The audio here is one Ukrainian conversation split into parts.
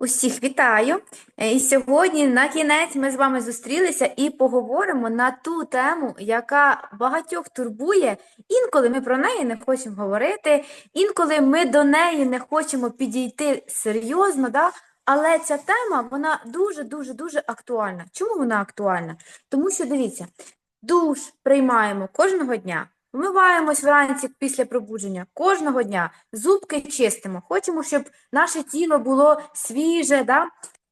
Усіх вітаю! Е, І сьогодні на кінець ми з вами зустрілися і поговоримо на ту тему, яка багатьох турбує. Інколи ми про неї не хочемо говорити, інколи ми до неї не хочемо підійти серйозно, да? Але ця тема вона дуже дуже дуже актуальна. Чому вона актуальна? Тому що дивіться, душ приймаємо кожного дня. Вмиваємось вранці після пробудження кожного дня, зубки чистимо. Хочемо, щоб наше тіло було свіже, да?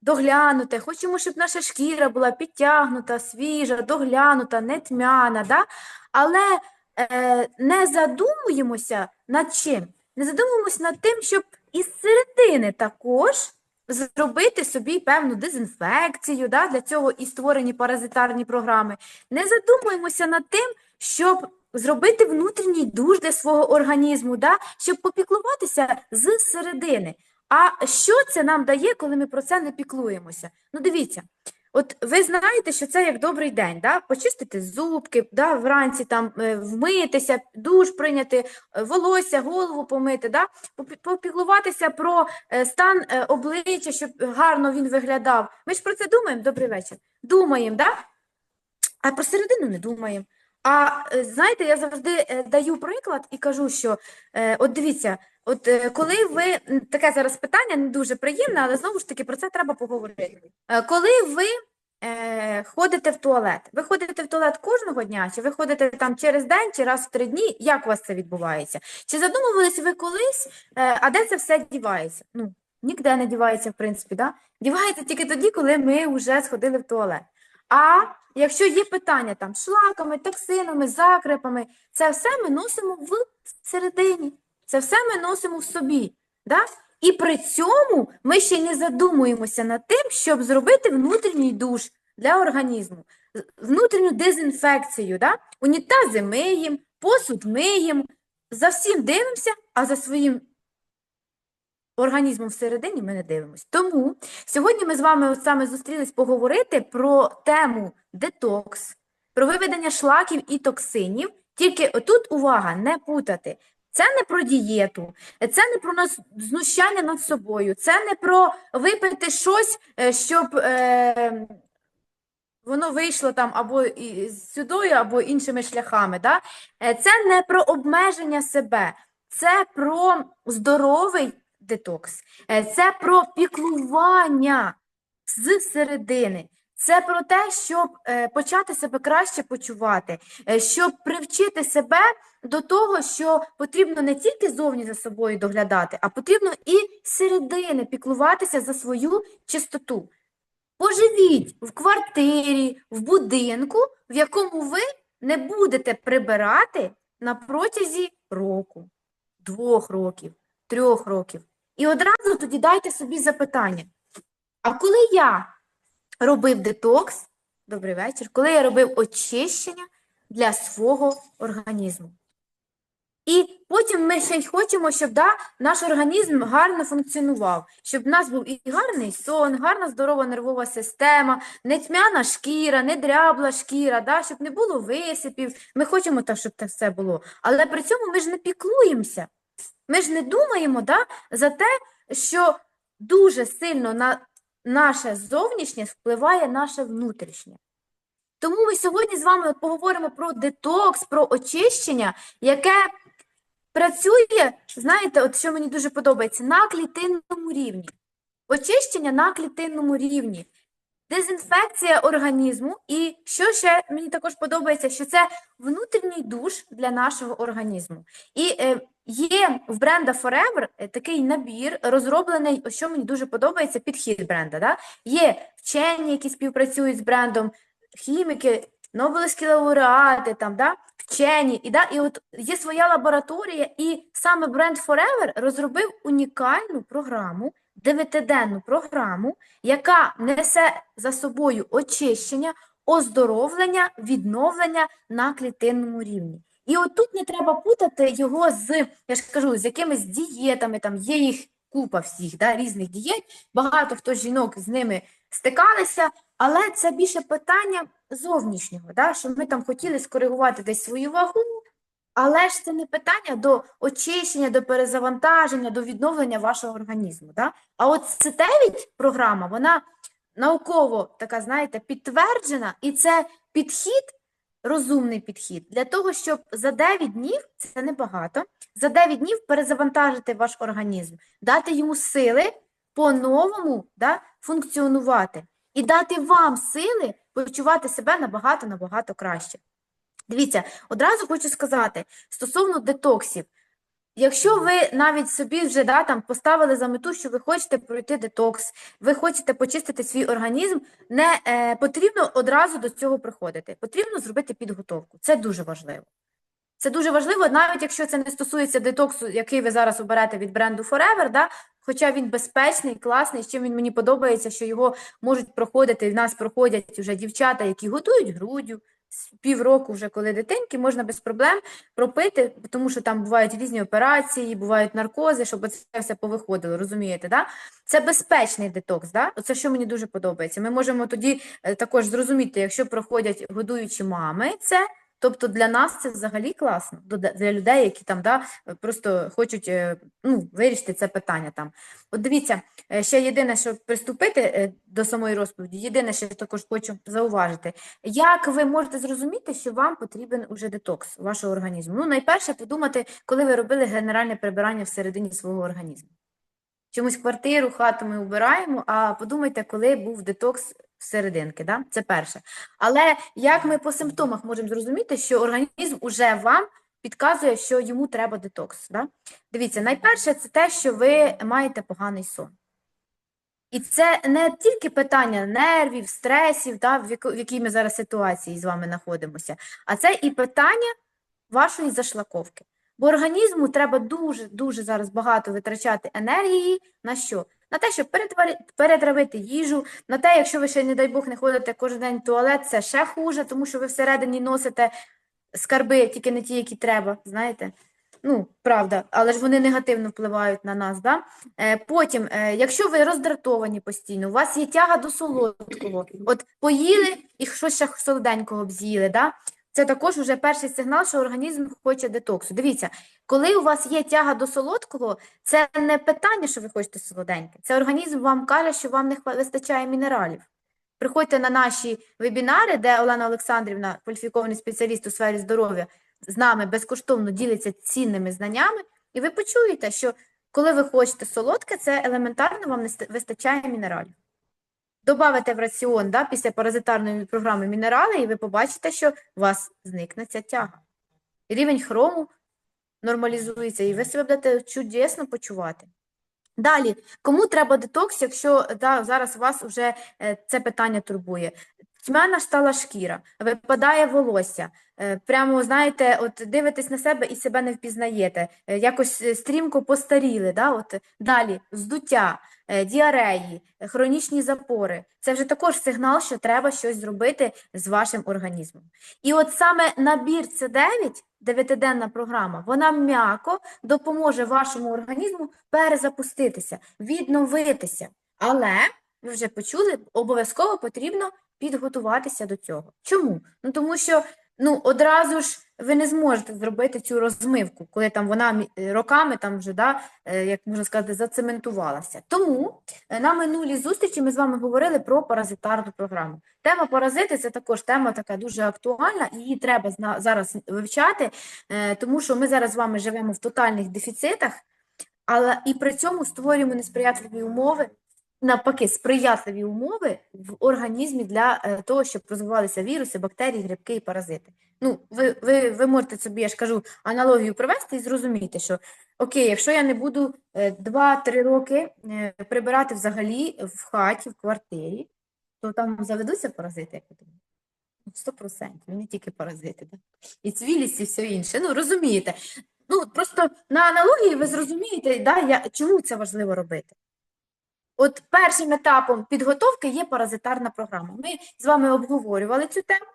доглянуте. Хочемо, щоб наша шкіра була підтягнута, свіжа, доглянута, не тьмяна. Да? Але е, не задумуємося над чим? Не задумуємося над тим, щоб із середини також зробити собі певну дезінфекцію. Да? Для цього і створені паразитарні програми. Не задумуємося над тим, щоб зробити внутрішній душ для свого організму, да? щоб попіклуватися з середини. А що це нам дає, коли ми про це не піклуємося? Ну, дивіться, от ви знаєте, що це як добрий день, да? почистити зубки, да? вранці там е, вмитися, душ прийняти, е, волосся, голову помити, да? попіклуватися про е, стан обличчя, щоб гарно він виглядав. Ми ж про це думаємо? Добрий вечір. Думаємо, да? а про середину не думаємо. А е, знаєте, я завжди е, даю приклад і кажу, що е, от дивіться, от коли ви таке зараз питання не дуже приємне, але знову ж таки про це треба поговорити. Коли ви е, ходите в туалет, ви ходите в туалет кожного дня, чи ви ходите там через день, чи раз в три дні, як у вас це відбувається? Чи задумувались ви колись, е, а де це все дівається? Ну, ніде не дівається, в принципі, да? Дівається тільки тоді, коли ми вже сходили в туалет. А якщо є питання там шлаками, токсинами, закрепами, це все ми носимо в середині, це все ми носимо в собі. Да? І при цьому ми ще не задумуємося над тим, щоб зробити внутрішній душ для організму, внутрішню дезінфекцію. Да? Унітази миємо, посуд миємо, за всім дивимося, а за своїм організмом всередині ми не дивимося. Тому сьогодні ми з вами саме зустрілись поговорити про тему детокс, про виведення шлаків і токсинів. Тільки отут увага, не путати. Це не про дієту, це не про нас знущання над собою, це не про випити щось, е, щоб е, воно вийшло там або сюдою, або іншими шляхами. Да? Е, Це не про обмеження себе, це про здоровий детокс, Е, це про піклування з середини. Це про те, щоб е, почати себе краще почувати, е, щоб привчити себе до того, що потрібно не тільки зовні за собою доглядати, а потрібно і середини піклуватися за свою чистоту. Поживіть в квартирі, в будинку, в якому ви не будете прибирати на протязі року, двох років, трьох років. І одразу тоді дайте собі запитання. А коли я робив детокс, добрий вечір, коли я робив очищення для свого організму? І потім ми ще й хочемо, щоб да, наш організм гарно функціонував, щоб в нас був і гарний сон, гарна здорова нервова система, не тьмяна шкіра, не дрябла шкіра, да, щоб не було висипів. Ми хочемо так, щоб це все було. Але при цьому ми ж не піклуємося. Ми ж не думаємо да, за те, що дуже сильно на наше зовнішнє впливає наше внутрішнє. Тому ми сьогодні з вами поговоримо про детокс, про очищення, яке працює, знаєте, от що мені дуже подобається, на клітинному рівні. Очищення на клітинному рівні. Дезінфекція організму, і що ще мені також подобається, що це внутрішній душ для нашого організму. І е, є в бренда Forever е, такий набір, розроблений, що мені дуже подобається, підхід бренда. Да? Є вчені, які співпрацюють з брендом, хіміки, Нобелівські лауреати, там, да? вчені, і, да? і от є своя лабораторія, і саме бренд Forever розробив унікальну програму, дев'ятиденну програму, яка несе за собою очищення, оздоровлення, відновлення на клітинному рівні. І отут не треба путати його з, я ж кажу, з якимись дієтами, там є їх купа всіх, да, різних дієт, багато хто жінок з ними стикалися, але це більше питання зовнішнього, да, що ми там хотіли скоригувати десь свою вагу, Але ж це не питання до очищення, до перезавантаження, до відновлення вашого організму. Да? А от С9 програма, вона науково така, знаєте, підтверджена, і це підхід, розумний підхід, для того, щоб за 9 днів, це небагато, за 9 днів перезавантажити ваш організм, дати йому сили по-новому да, функціонувати і дати вам сили почувати себе набагато-набагато краще. Дивіться, одразу хочу сказати стосовно детоксів. Якщо ви навіть собі вже да, там, поставили за мету, що ви хочете пройти детокс, ви хочете почистити свій організм, не е, потрібно одразу до цього приходити. Потрібно зробити підготовку. Це дуже важливо. Це дуже важливо, навіть якщо це не стосується детоксу, який ви зараз оберете від бренду Forever, да, хоча він безпечний, класний, з чим він мені подобається, що його можуть проходити, в нас проходять вже дівчата, які готують груддю, з півроку вже коли дитинки, можна без проблем пропити, тому що там бувають різні операції, бувають наркози, щоб це все повиходило, розумієте, да? Це безпечний детокс, да? Це що мені дуже подобається. Ми можемо тоді е, також зрозуміти, якщо проходять годуючі мами це, тобто для нас це взагалі класно, для людей, які там да, просто хочуть е, ну, вирішити це питання там. От дивіться, е, ще єдине, щоб приступити е, до самої розповіді, єдине, що я також хочу зауважити, як ви можете зрозуміти, що вам потрібен уже детокс вашого організму? Ну, найперше подумати, коли ви робили генеральне прибирання всередині свого організму. Чомусь квартиру, хату ми убираємо, а подумайте, коли був детокс всерединки, да? Це перше. Але як ми по симптомах можемо зрозуміти, що організм уже вам підказує, що йому треба детокс, да? Дивіться, найперше це те, що ви маєте поганий сон. І це не тільки питання нервів, стресів, да, в якій ми зараз ситуації з вами знаходимося, а це і питання вашої зашлаковки. Бо організму треба дуже-дуже зараз багато витрачати енергії на що? На те, щоб перетравити їжу, на те, якщо ви ще, не дай Бог, не ходите кожен день в туалет, це ще хуже, тому що ви всередині носите скарби, тільки не ті, які треба, знаєте? Ну, правда, але ж вони негативно впливають на нас, да? Е, Потім, е, якщо ви роздратовані постійно, у вас є тяга до солодкого, от поїли і щось ще солоденького б з'їли, да? Це також вже перший сигнал, що організм хоче детоксу. Дивіться, коли у вас є тяга до солодкого, це не питання, що ви хочете солоденьке. Це організм вам каже, що вам не вистачає мінералів. Приходьте на наші вебінари, де Олена Олександрівна, кваліфікований спеціаліст у сфері здоров'я, з нами безкоштовно ділиться цінними знаннями, і ви почуєте, що коли ви хочете солодке, це елементарно вам не вистачає мінералів. Добавите в раціон да, після паразитарної програми мінерали, і ви побачите, що у вас зникне ця тяга. Рівень хрому нормалізується, і ви себе будете чудесно почувати. Далі, кому треба детокс, якщо да, зараз вас вже е, це питання турбує? Тьмяна стала шкіра, випадає волосся, е, прямо, знаєте, от дивитесь на себе і себе не впізнаєте, е, якось е, стрімко постаріли, да? от, далі, здуття, діареї, хронічні запори. Це вже також сигнал, що треба щось зробити з вашим організмом. І от саме набір С9, дев'ятиденна програма, вона м'яко допоможе вашому організму перезапуститися, відновитися. Але, ви вже почули, обов'язково потрібно підготуватися до цього. Чому? Ну тому що ну, одразу ж ви не зможете зробити цю розмивку, коли там вона е, роками там вже, да, е, як можна сказати, зацементувалася. Тому е, на минулій зустрічі ми з вами говорили про паразитарну програму. Тема паразити це також тема така дуже актуальна, і її треба зараз вивчати, тому що ми зараз з вами живемо в тотальних дефіцитах, але і при цьому створюємо несприятливі умови, навпаки, сприятливі умови в організмі для е, того, щоб розвивалися віруси, бактерії, грибки і паразити. Ну, ви, ви, ви можете собі, я ж кажу, аналогію провести і зрозуміти, що окей, якщо я не буду е, 2-3 роки е, прибирати взагалі в хаті, в квартирі, то там заведуться паразити, як ви думаєте? Ну, Сто процентів, не тільки паразити, да? і цвілість, і все інше. Ну, розумієте. Ну, просто на аналогії ви зрозумієте, да, я, чому це важливо робити. От першим етапом підготовки є паразитарна програма. Ми з вами обговорювали цю тему.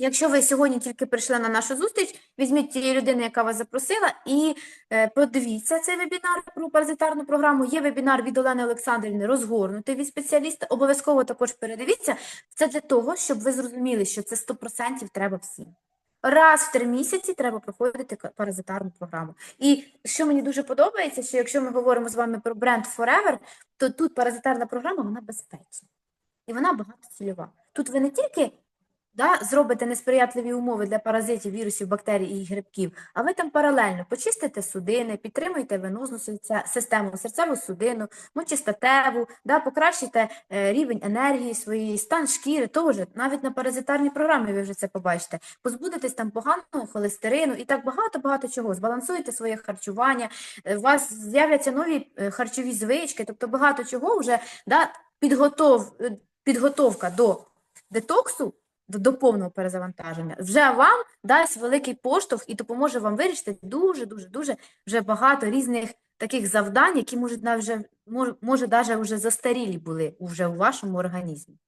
Якщо ви сьогодні тільки прийшли на нашу зустріч, візьміть тієї людини, яка вас запросила, і е, подивіться цей вебінар про паразитарну програму. Є вебінар від Олени Олександрівни розгорнутий від спеціаліста. Обов'язково також передивіться. Це для того, щоб ви зрозуміли, що це 100% треба всім. Раз в три місяці треба проходити паразитарну програму. І що мені дуже подобається, що якщо ми говоримо з вами про бренд Forever, то тут паразитарна програма вона безпечна і вона багатоцільова. Тут ви не тільки да, зробите несприятливі умови для паразитів, вірусів, бактерій і грибків, а ви там паралельно почистите судини, підтримуєте венозну систему, серцеву судину, мочистатеву, да, покращите е, рівень енергії своєї, стан шкіри, теж навіть на паразитарній програмі ви вже це побачите. Позбудетесь там поганого холестерину і так багато-багато чого. Збалансуєте своє харчування, е, у вас з'являться нові е, харчові звички, тобто багато чого вже да, підготов, підготовка до детоксу, до, повного перезавантаження, вже вам дасть великий поштовх і допоможе вам вирішити дуже, дуже, дуже вже багато різних таких завдань, які можуть навіть може, може даже вже застарілі були вже у вашому організмі.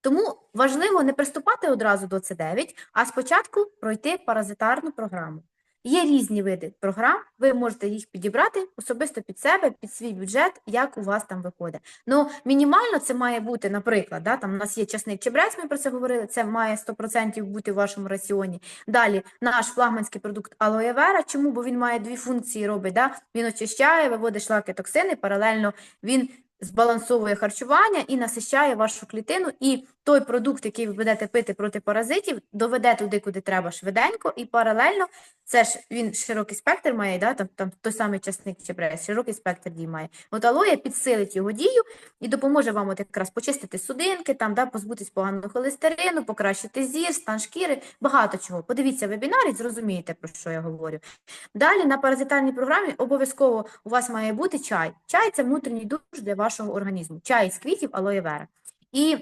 Тому важливо не приступати одразу до С9, а спочатку пройти паразитарну програму. Є різні види програм, ви можете їх підібрати особисто під себе, під свій бюджет, як у вас там виходить. Ну, мінімально це має бути, наприклад, да, там у нас є часник чебрець, ми про це говорили, це має 100% бути в вашому раціоні. Далі наш флагманський продукт алоє вера. Чому? Бо він має дві функції робить. Да? Він очищає, виводить шлаки токсини, паралельно він збалансовує харчування і насищає вашу клітину. І той продукт, який ви будете пити проти паразитів, доведе туди, куди треба швиденько, і паралельно це ж він широкий спектр має, да? там, там той самий часник чебрець, широкий спектр дій має. От алоє підсилить його дію і допоможе вам от якраз почистити судинки, там, да, позбутись поганого холестерину, покращити зір, стан шкіри, багато чого. Подивіться вебінар і зрозумієте, про що я говорю. Далі на паразитарній програмі обов'язково у вас має бути чай. Чай – це внутрішній душ для вашого організму. Чай з квітів алоє вера. І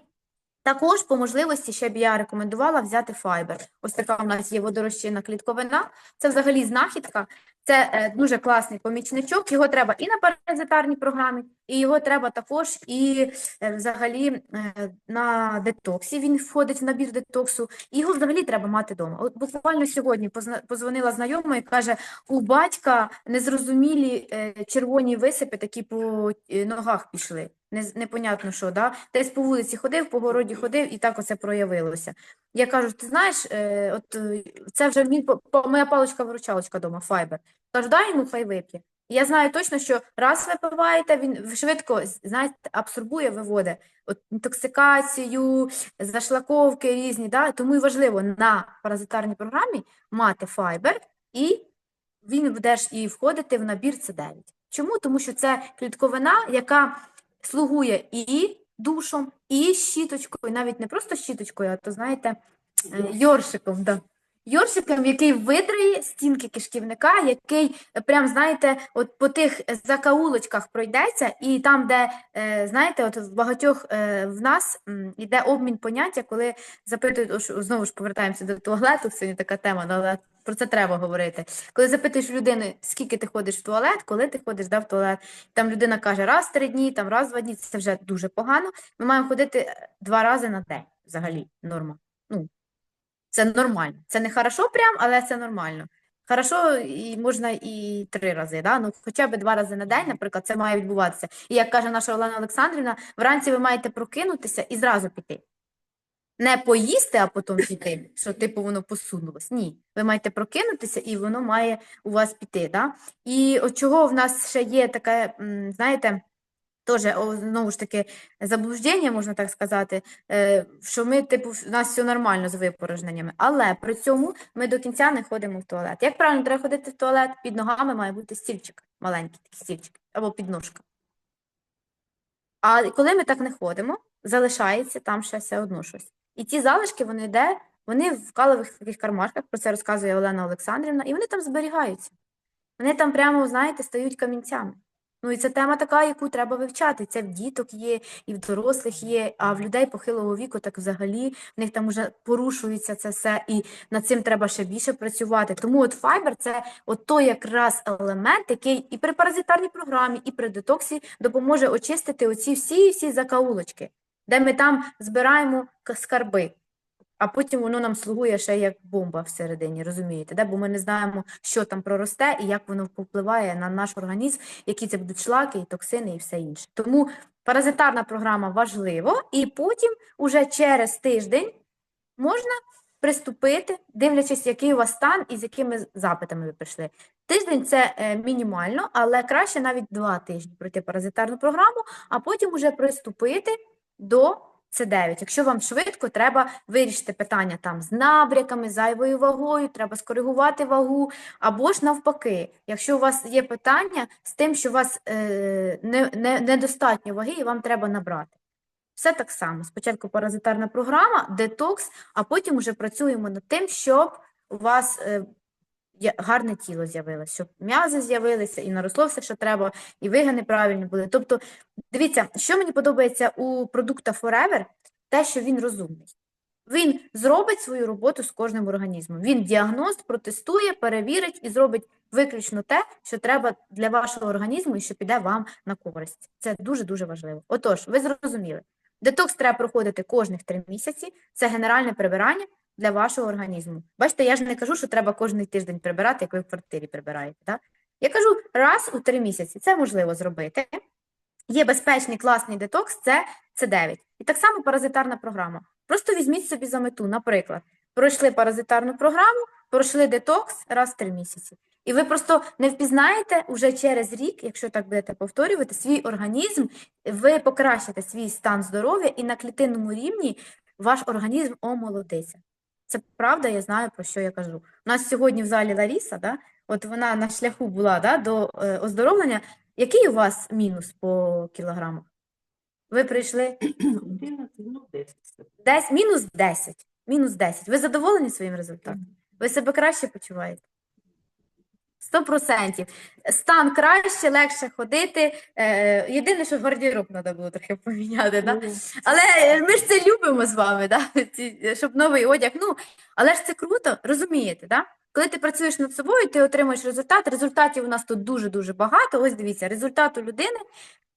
також по можливості ще б я рекомендувала взяти файбер. Ось така у нас є водорозчинна клітковина. Це взагалі знахідка. Це е, дуже класний помічничок. Його треба і на паразитарній програмі, і його треба також і е, взагалі е, на детоксі. Він входить в набір детоксу. Його взагалі треба мати вдома. От буквально сьогодні позвонила знайома і каже: у батька незрозумілі е, червоні висипи, такі по е, ногах пішли. Не, непонятно що, да? Десь по вулиці ходив, по городі ходив, і так оце проявилося. Я кажу, ти знаєш, е, от е, це вже він, по- моя паличка-виручалочка вдома, файбер. Кажу, дай йому, хай вип'є. Я знаю точно, що раз випиваєте, він швидко, знаєте, абсорбує, виводить от, інтоксикацію, зашлаковки різні, да? Тому і важливо на паразитарній програмі мати файбер, і він буде ж і входити в набір С9. Чому? Тому що це клітковина, яка слугує і душом, і щіточкою, навіть не просто щіточкою, а то, знаєте, е, йоршиком, да. Йоршиком, який видрає стінки кишківника, який, прям, знаєте, от по тих закаулочках пройдеться, і там, де, е, знаєте, от в багатьох е, в нас йде обмін поняття, коли запитують, знову ж повертаємося до туалету, сьогодні така тема, ну, але про це треба говорити. Коли запитуєш людини, скільки ти ходиш в туалет, коли ти ходиш да, в туалет, там людина каже раз три дні, там раз два дні, це вже дуже погано. Ми маємо ходити е, два рази на день, взагалі, норма. Ну, це нормально. Це не хорошо прям, але це нормально. Хорошо, і можна і три рази, да? ну, хоча б два рази на день, наприклад, це має відбуватися. І як каже наша Олена Олександрівна, вранці ви маєте прокинутися і зразу піти. Не поїсти, а потім піти, що типу воно посунулось. Ні, ви маєте прокинутися, і воно має у вас піти. Да? І от чого в нас ще є таке, знаєте, теж, знову ж таки, заблуждення, можна так сказати, е, що ми, типу, в нас все нормально з випорожненнями, але при цьому ми до кінця не ходимо в туалет. Як правильно треба ходити в туалет? Під ногами має бути стільчик, маленький такий стільчик, або підножка. А коли ми так не ходимо, залишається там ще все одно щось. І ті залишки, вони де? Вони в калових таких кармашках, про це розказує Олена Олександрівна, і вони там зберігаються. Вони там прямо, знаєте, стають камінцями. Ну і це тема така, яку треба вивчати. Це в діток є, і в дорослих є, а в людей похилого віку так взагалі в них там вже порушується це все, і над цим треба ще більше працювати. Тому от файбер це от той якраз елемент, який і при паразитарній програмі, і при детоксі допоможе очистити оці всі всі закаулочки, де ми там збираємо скарби. А потім воно нам слугує ще як бомба всередині, розумієте? Да? Бо ми не знаємо, що там проросте і як воно впливає на наш організм, які це будуть шлаки, і токсини і все інше. Тому паразитарна програма важлива, і потім уже через тиждень можна приступити, дивлячись, який у вас стан і з якими запитами ви прийшли. Тиждень це е, мінімально, але краще навіть два тижні пройти паразитарну програму, а потім уже приступити до С9. Якщо вам швидко, треба вирішити питання там з набряками, зайвою вагою, треба скоригувати вагу, або ж навпаки, якщо у вас є питання з тим, що у вас е, не, не, недостатньо ваги і вам треба набрати. Все так само. Спочатку паразитарна програма, детокс, а потім вже працюємо над тим, щоб у вас е, гарне тіло з'явилося, щоб м'язи з'явилися і наросло все, що треба, і вигини правильні були. Тобто, дивіться, що мені подобається у продукта Forever, те, що він розумний. Він зробить свою роботу з кожним організмом. Він діагност протестує, перевірить і зробить виключно те, що треба для вашого організму і що піде вам на користь. Це дуже-дуже важливо. Отож, ви зрозуміли. Детокс треба проходити кожних три місяці. Це генеральне прибирання для вашого організму. Бачите, я ж не кажу, що треба кожен тиждень прибирати, як ви в квартирі прибираєте. Так? Я кажу раз у три місяці. Це можливо зробити. Є безпечний класний детокс, це С9. І так само паразитарна програма. Просто візьміть собі за мету, наприклад, пройшли паразитарну програму, пройшли детокс раз в три місяці. І ви просто не впізнаєте уже через рік, якщо так будете повторювати, свій організм, ви покращите свій стан здоров'я і на клітинному рівні ваш організм омолодиться. Це правда, я знаю, про що я кажу. У нас сьогодні в залі Ларіса, да, от вона на шляху була да, до е, оздоровлення. Який у вас мінус по кілограмах? Ви прийшли 11, ну 10. десь мінус 10. Мінус 10. Ви задоволені своїм результатом? Ви себе краще почуваєте? 100%. Стан краще, легше ходити. Е, єдине, що гардероб треба було трохи поміняти. Да? Ну, Але е, ми ж це любимо з вами, да? Ці, щоб новий одяг. Ну, але ж це круто, розумієте, да? Коли ти працюєш над собою, ти отримуєш результат. Результатів у нас тут дуже-дуже багато. Ось дивіться, результат у людини,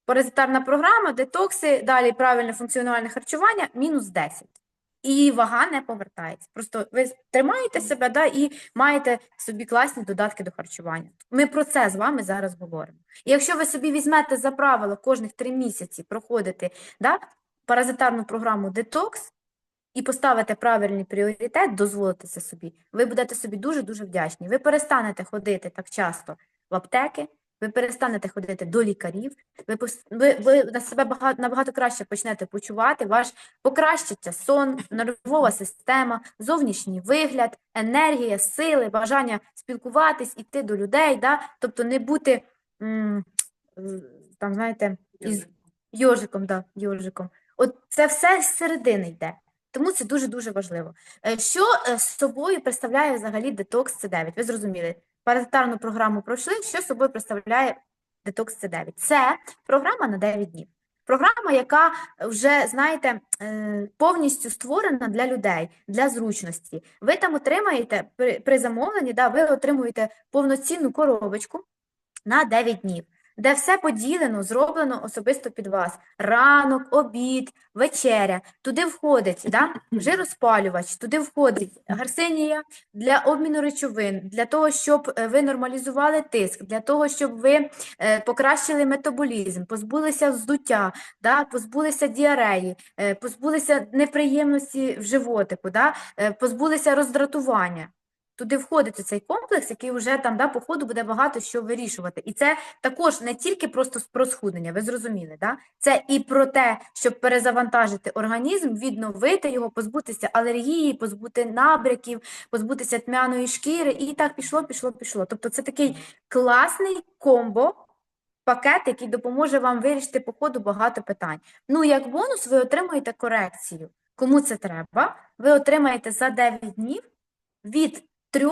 паразитарна програма, детокси, далі правильне функціональне харчування мінус 10. І вага не повертається. Просто ви тримаєте себе да, і маєте собі класні додатки до харчування. Ми про це з вами зараз говоримо. І якщо ви собі візьмете за правило кожних три місяці проходити да, паразитарну програму детокс і поставите правильний пріоритет, дозволите це собі, ви будете собі дуже-дуже вдячні. Ви перестанете ходити так часто в аптеки, ви перестанете ходити до лікарів, ви, ви, ви на себе багато, набагато краще почнете почувати, ваш покращиться сон, нервова система, зовнішній вигляд, енергія, сили, бажання спілкуватись, іти до людей, да? тобто не бути м, там, знаєте, із йожиком, да, йожиком. От це все з середини йде. Тому це дуже-дуже важливо. Е, Що е, з собою представляє взагалі детокс С9? Ви зрозуміли, паразитарну програму пройшли, що собою представляє детокс С9? Це програма на 9 днів. Програма, яка вже, знаєте, е, повністю створена для людей, для зручності. Ви там отримаєте при, при замовленні, да, ви отримуєте повноцінну коробочку на 9 днів, де все поділено, зроблено особисто під вас. Ранок, обід, вечеря. Туди входить да, жироспалювач, туди входить гарсинія для обміну речовин, для того, щоб е, ви нормалізували тиск, для того, щоб ви е, покращили метаболізм, позбулися вздуття, да, позбулися діареї, е, позбулися неприємності в животику, да, позбулися роздратування. Туди входить цей комплекс, який вже там да, по ходу буде багато що вирішувати. І це також не тільки просто про схуднення, ви зрозуміли, да? Це і про те, щоб перезавантажити організм, відновити його, позбутися алергії, позбути набряків, позбутися тьмяної шкіри, і так пішло, пішло, пішло. Тобто це такий класний комбо, пакет, який допоможе вам вирішити по ходу багато питань. Ну, як бонус, ви отримуєте корекцію. Кому це треба? Ви отримаєте за 9 днів від 3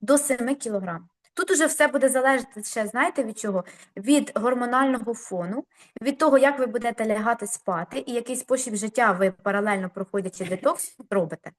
до 7 кілограм. Тут уже все буде залежати ще, знаєте, від чого? Від гормонального фону, від того, як ви будете лягати спати, і який спосіб життя ви паралельно проходячи детокс робите.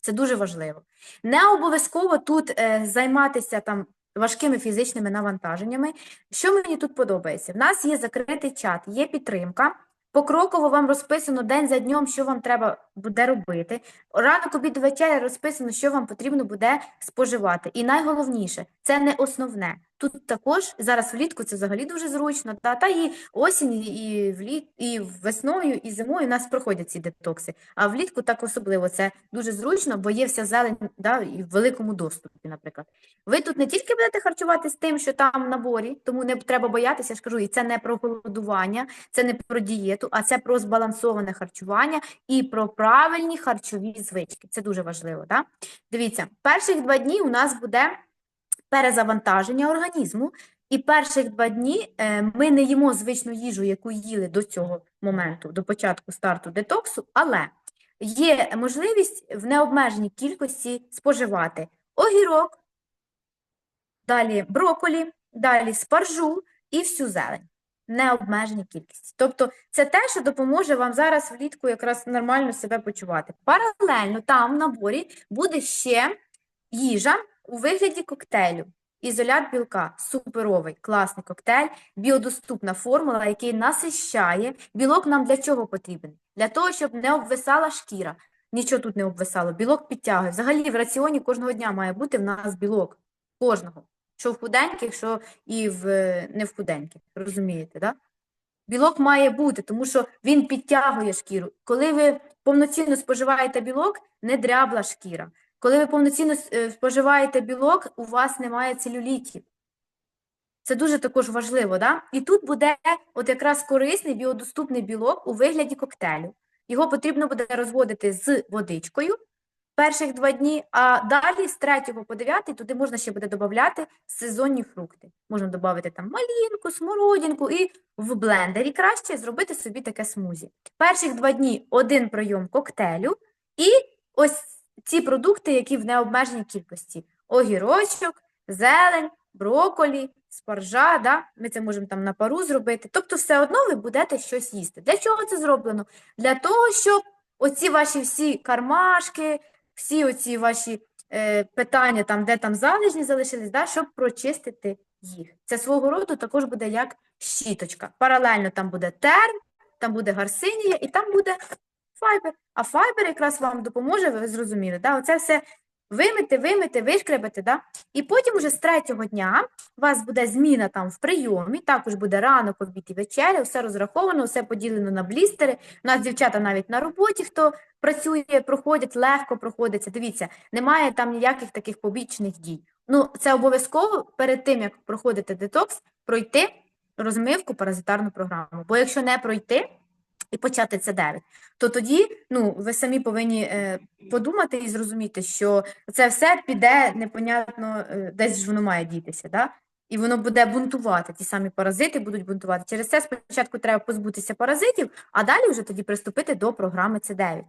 Це дуже важливо. Не обов'язково тут е, займатися там важкими фізичними навантаженнями. Що мені тут подобається? В нас є закритий чат, є підтримка. Покроково вам розписано день за днем, що вам треба буде робити. Ранок, обід, вечеря розписано, що вам потрібно буде споживати. І найголовніше, це не основне. Тут також зараз влітку це взагалі дуже зручно, та, та і осінь, і вліт, і весною, і зимою у нас проходять ці детокси. А влітку так особливо це дуже зручно, бо є вся зелень да, і в великому доступі, наприклад. Ви тут не тільки будете харчуватися тим, що там в наборі, тому не треба боятися, я ж кажу, і це не про голодування, це не про дієту, а це про збалансоване харчування і про правильні харчові звички. Це дуже важливо. Да? Дивіться, перших два дні у нас буде перезавантаження організму, і перших два дні е, ми не їмо звичну їжу, яку їли до цього моменту, до початку старту детоксу, але є можливість в необмеженій кількості споживати огірок, далі брокколі, далі спаржу і всю зелень. Необмежені кількості. Тобто це те, що допоможе вам зараз влітку якраз нормально себе почувати. Паралельно там в наборі буде ще їжа у вигляді коктейлю. Ізолят білка суперовий, класний коктейль, біодоступна формула, який насищає. Білок нам для чого потрібен? Для того, щоб не обвисала шкіра. Нічого тут не обвисало. Білок підтягує. Взагалі в раціоні кожного дня має бути в нас білок. Кожного. Що в худеньких, що і в е, не в худеньких. Розумієте, да? Білок має бути, тому що він підтягує шкіру. Коли ви повноцінно споживаєте білок, не дрябла шкіра. Коли ви повноцінно е, споживаєте білок, у вас немає целюлітів. Це дуже також важливо, да? І тут буде от якраз корисний біодоступний білок у вигляді коктейлю. Його потрібно буде розводити з водичкою перших два дні, а далі з 3 по 9 туди можна ще буде додати сезонні фрукти. Можна додати там малинку, смородинку і в блендері краще зробити собі таке смузі. Перших два дні один прийом коктейлю і ось ці продукти, які в необмеженій кількості: огірочок, зелень, броколі, спаржа, да? ми це можемо там на пару зробити. Тобто, все одно ви будете щось їсти. Для чого це зроблено? Для того, щоб оці ваші всі кармашки, всі оці ваші е, питання, там, де там залежні залишились, да? щоб прочистити їх. Це свого роду також буде як щіточка. Паралельно там буде терм, там буде гарсинія і там буде файбер. А файбер якраз вам допоможе, ви зрозуміли, да? Оце все вимити, вимити, вишкребати, да? І потім уже з третього дня у вас буде зміна там в прийомі, також буде ранок, обід і вечеря, все розраховано, все поділено на блістери. У нас дівчата навіть на роботі, хто працює, проходять, легко проходиться. Дивіться, немає там ніяких таких побічних дій. Ну, це обов'язково перед тим, як проходити детокс, пройти розмивку паразитарну програму. Бо якщо не пройти, і почати це 9, то тоді ну, ви самі повинні е, подумати і зрозуміти, що це все піде непонятно, е, десь ж воно має дітися, да? і воно буде бунтувати. Ті самі паразити будуть бунтувати. Через це спочатку треба позбутися паразитів, а далі вже тоді приступити до програми С9.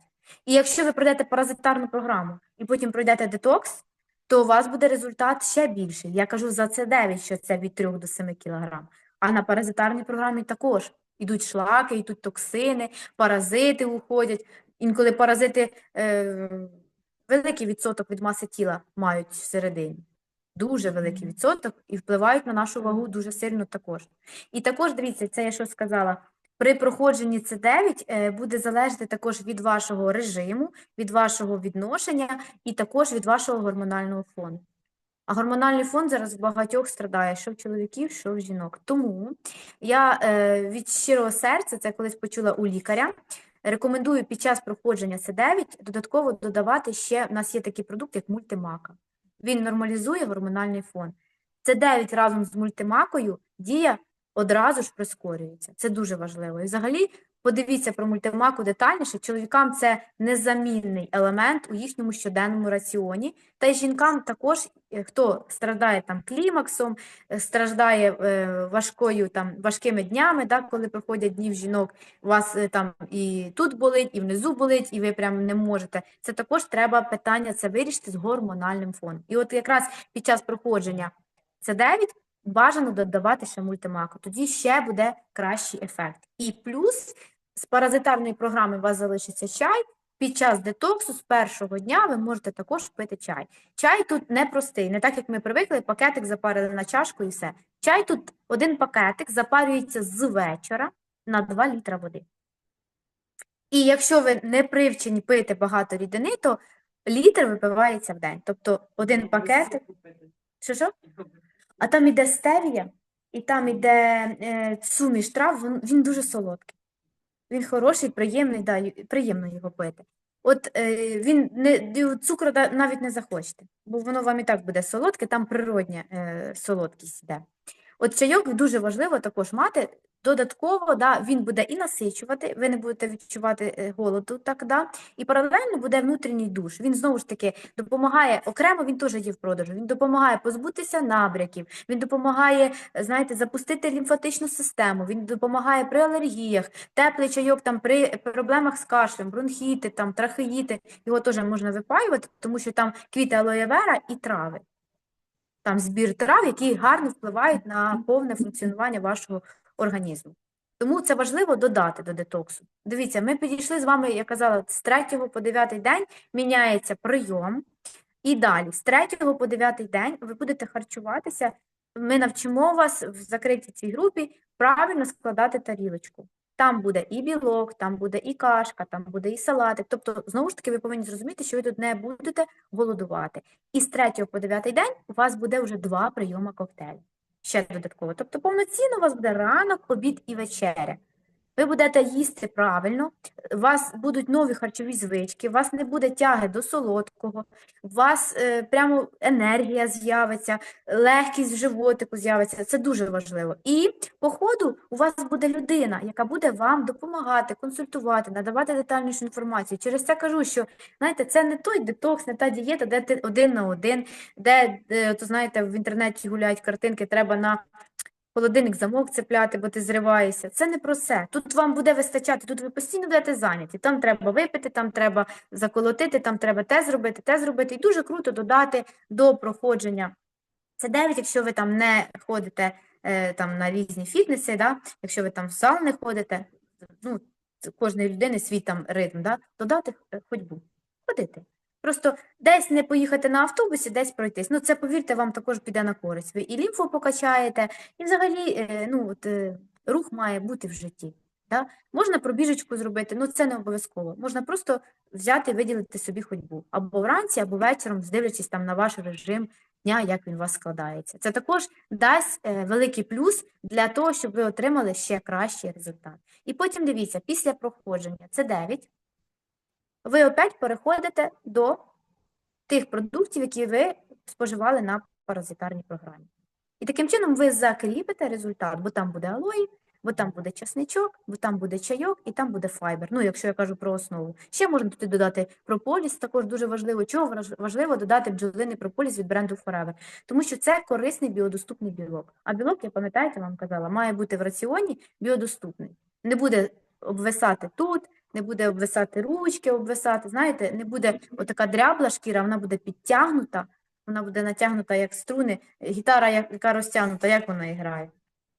І якщо ви пройдете паразитарну програму і потім пройдете детокс, то у вас буде результат ще більший. Я кажу за С9, що це від 3 до 7 кг. А на паразитарній програмі також. Ідуть шлаки, йдуть токсини, паразити уходять. Інколи паразити е, великий відсоток від маси тіла мають всередині. Дуже великий відсоток і впливають на нашу вагу дуже сильно також. І також, дивіться, це я що сказала, при проходженні С9 е, буде залежати також від вашого режиму, від вашого відношення і також від вашого гормонального фону. А гормональний фон зараз в багатьох страдає, що в чоловіків, що в жінок. Тому я е, від щирого серця, це колись почула у лікаря, рекомендую під час проходження С9 додатково додавати ще, в нас є такий продукт, як мультимака. Він нормалізує гормональний фон. С9 разом з мультимакою дія одразу ж прискорюється. Це дуже важливо. І взагалі подивіться про мультимаку детальніше. Чоловікам це незамінний елемент у їхньому щоденному раціоні. Та й жінкам також, е, хто страждає там клімаксом, е, страждає е, важкою там важкими днями, да, коли проходять дні в жінок, у вас там і тут болить, і внизу болить, і ви прям не можете. Це також треба питання це вирішити з гормональним фоном. І от якраз під час проходження С9 бажано додавати ще мультимаку, тоді ще буде кращий ефект. І плюс з паразитарної програми у вас залишиться чай. Під час детоксу з першого дня ви можете також пити чай. Чай тут не простий, не так як ми привикли, пакетик запарили на чашку і все. Чай тут один пакетик запарюється з вечора на 2 літра води. І якщо ви не привчені пити багато рідини, то літр випивається в день. Тобто один пакетик. Що що? А там іде стевія, і там іде е, суміш трав, він дуже солодкий. Він хороший, приємний, да, приємно його пити. От е, він не цукру навіть не захочете, бо воно вам і так буде солодке, там природня е, солодкість йде. От чайок дуже важливо також мати. Додатково, да, він буде і насичувати, ви не будете відчувати е, голоду, так, да, і паралельно буде внутрішній душ. Він знову ж таки допомагає, окремо він теж є в продажу, він допомагає позбутися набряків, він допомагає, е, знаєте, запустити лімфатичну систему, він допомагає при алергіях, теплий чайок там при проблемах з кашлем, бронхіти, там, трахеїти, його теж можна випаювати, тому що там квіти алоє вера і трави. Там збір трав, які гарно впливають на повне функціонування вашого організму. Тому це важливо додати до детоксу. Дивіться, ми підійшли з вами, я казала, з 3 по 9 день міняється прийом. І далі, з 3 по 9 день ви будете харчуватися. Ми навчимо вас в закритій цій групі правильно складати тарілочку. Там буде і білок, там буде і кашка, там буде і салатик. Тобто, знову ж таки, ви повинні зрозуміти, що ви тут не будете голодувати. І з 3 по 9 день у вас буде вже два прийоми коктейлю. Ще додатково. Тобто повноцінно у вас буде ранок, обід і вечеря. Ви будете їсти правильно, у вас будуть нові харчові звички, у вас не буде тяги до солодкого, у вас е, прямо енергія з'явиться, легкість в животику з'явиться. Це дуже важливо. І по ходу у вас буде людина, яка буде вам допомагати, консультувати, надавати детальнішу інформацію. Через це кажу, що знаєте, це не той детокс, не та дієта, де ти один на один, де, де то знаєте, в інтернеті гуляють картинки, треба на холодильник замок цепляти, бо ти зриваєшся. Це не про це. Тут вам буде вистачати, тут ви постійно будете зайняті. Там треба випити, там треба заколотити, там треба те зробити, те зробити. І дуже круто додати до проходження. Це 9, якщо ви там не ходите е, там, на різні фітнеси, да? якщо ви там в сауни ходите, ну, кожної людини свій там ритм, да? додати е, ходьбу, ходити. Просто десь не поїхати на автобусі, десь пройтись. Ну, це, повірте, вам також піде на користь. Ви і лімфу покачаєте, і взагалі е, ну, от, е, рух має бути в житті. Да? Можна пробіжечку зробити, ну це не обов'язково. Можна просто взяти і виділити собі ходьбу. Або вранці, або вечором, дивлячись там на ваш режим дня, як він у вас складається. Це також дасть е, великий плюс для того, щоб ви отримали ще кращий результат. І потім дивіться, після проходження це 9, ви опять переходите до тих продуктів, які ви споживали на паразитарній програмі. І таким чином ви закріпите результат, бо там буде алої, бо там буде часничок, бо там буде чайок і там буде файбер. Ну, якщо я кажу про основу. Ще можна туди додати прополіс, також дуже важливо. Чого важ- важливо додати бджолиний прополіс від бренду Forever? Тому що це корисний біодоступний білок. А білок, я пам'ятаєте, вам казала, має бути в раціоні біодоступний. Не буде обвисати тут, не буде обвисати ручки, обвисати, знаєте, не буде отака дрябла шкіра, вона буде підтягнута, вона буде натягнута як струни. Гітара, яка розтягнута, як вона грає?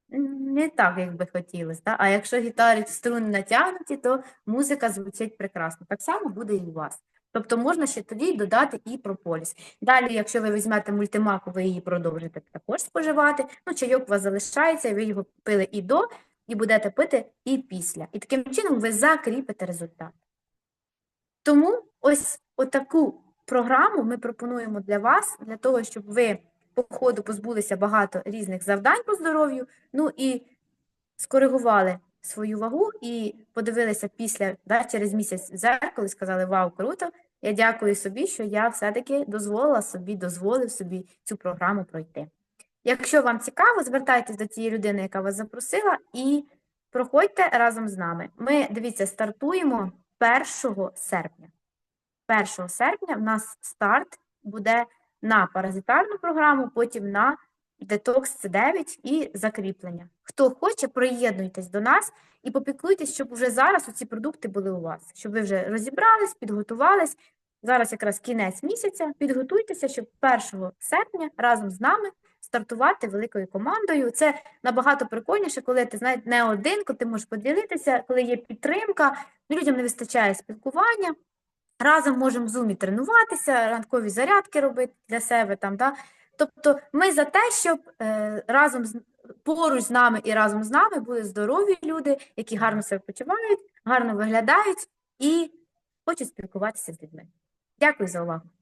Не так, як би хотілося. Да? А якщо гітарі струни натягнуті, то музика звучить прекрасно. Так само буде і у вас. Тобто можна ще тоді додати і прополіс. Далі, якщо ви візьмете мультимаку, ви її продовжите також споживати. Ну, чайок у вас залишається, ви його пили і до, і будете пити і після. І таким чином ви закріпите результат. Тому ось отаку програму ми пропонуємо для вас, для того, щоб ви по ходу позбулися багато різних завдань по здоров'ю, ну і скоригували свою вагу і подивилися після, да, через місяць в зеркало і сказали, вау, круто, я дякую собі, що я все-таки дозволила собі, дозволив собі цю програму пройти. Якщо вам цікаво, звертайтесь до тієї людини, яка вас запросила, і проходьте разом з нами. Ми, дивіться, стартуємо 1 серпня. 1 серпня в нас старт буде на паразитарну програму, потім на детокс С9 і закріплення. Хто хоче, приєднуйтесь до нас і попіклуйтесь, щоб вже зараз ці продукти були у вас, щоб ви вже розібрались, підготувались. Зараз якраз кінець місяця. Підготуйтеся, щоб 1 серпня разом з нами стартувати великою командою. Це набагато прикольніше, коли ти знаєте, не один, коли ти можеш поділитися, коли є підтримка, людям не вистачає спілкування. Разом можемо в зумі тренуватися, ранкові зарядки робити для себе там. Да? Тобто ми за те, щоб е, разом з поруч з нами і разом з нами були здорові люди, які гарно себе почувають, гарно виглядають і хочуть спілкуватися з людьми. Дякую за увагу.